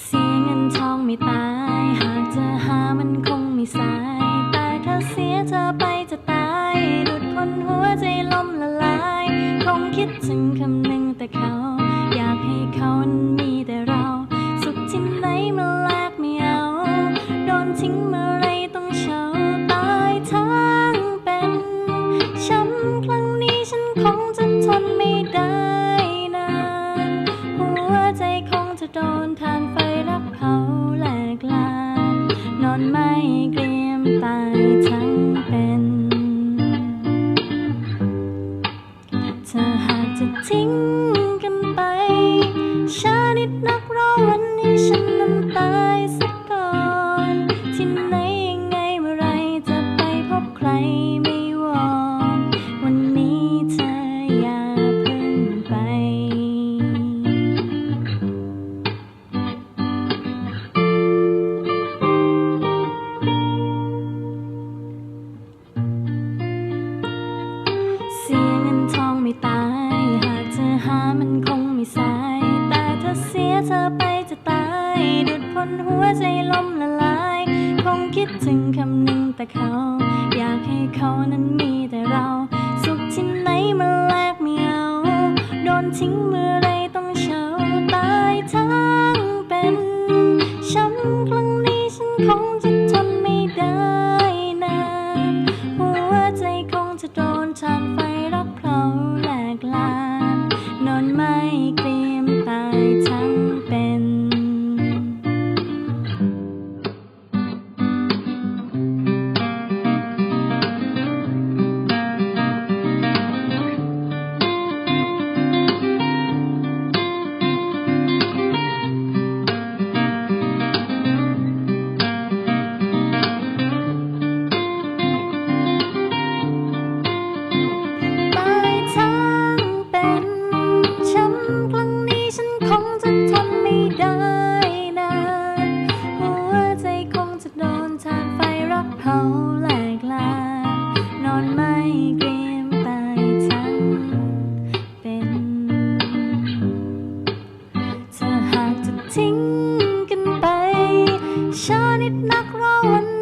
เสียเงินทองไม่ตาย หากจะหามันคงม่สาย แต่ถ้าเสียเธอไปจะตายดุดคนหัวใจล้มละลาย คงคิดถึงคำหนึ่งแต่เขา อยากให้เขามีแต่เรา สุขที่ไหนมาแลกไม่เอา โดนทิ้งเมื่อไรต้องเฉาตายทั้งเป็นช้ำครั้งนี้ฉันคงจะทนไม่ได้ ทิ้งกันไปชานิดนักรอวันนี้ฉัน ถึงคำหนึ่งแต่เขา อยากให้เขานั้นมี ช้านิดนักรอวัน